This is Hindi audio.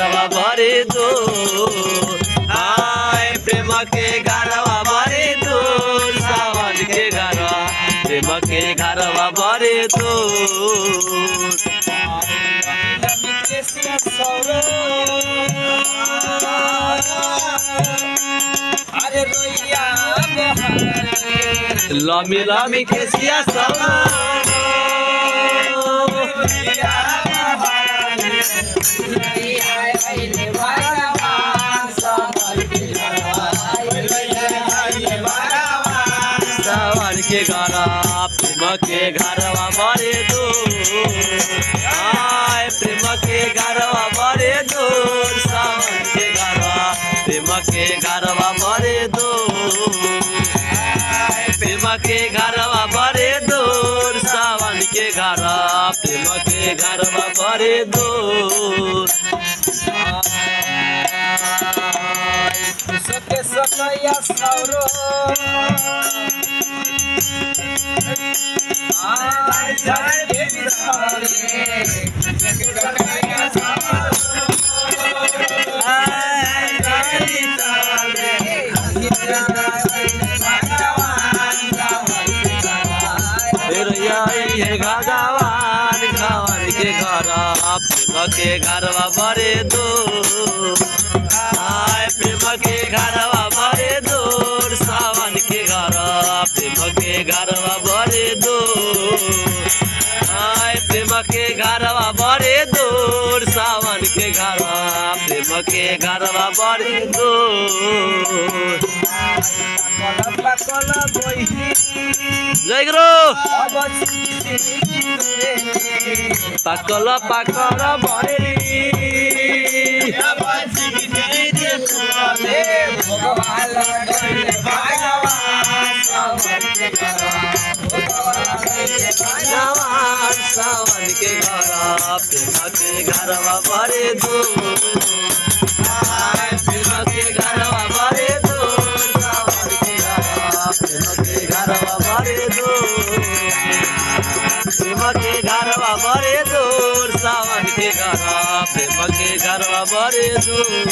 के घरवा बड़ी दूर आय प्रेम के घरवा बड़ी दूर सावन के घरवा प्रेम के घरवा बड़ी दूर लम्बी के सिया सौरो अरे रोइया बहारे लमी लमी खेसिया सब सावन के घरा प्रेम के घरवा बड़े दूर आय प्रेम के घरवा बड़े दूर सावन के घरवा प्रेम के घरवा बड़े दूर प्रेम के घरवा बड़े दूर सावन के घरा प्रेम के घरवा बड़े दूर भगवान भगवान के घर के घरवा बड़े दूर आय प्रेम के घरवा घरवा बड़े दूर आय प्रेम के घरवा बड़े दूर सावन के घरवा प्रेम के घरवा बड़े दूर पाकल जवान के घर के घरवा बड़े दूर के घरवा बड़े दूर सावन के घर प्रेम के के घरवा बड़े दूर, सावन के घर प्रेम के घरवा बड़े दूर।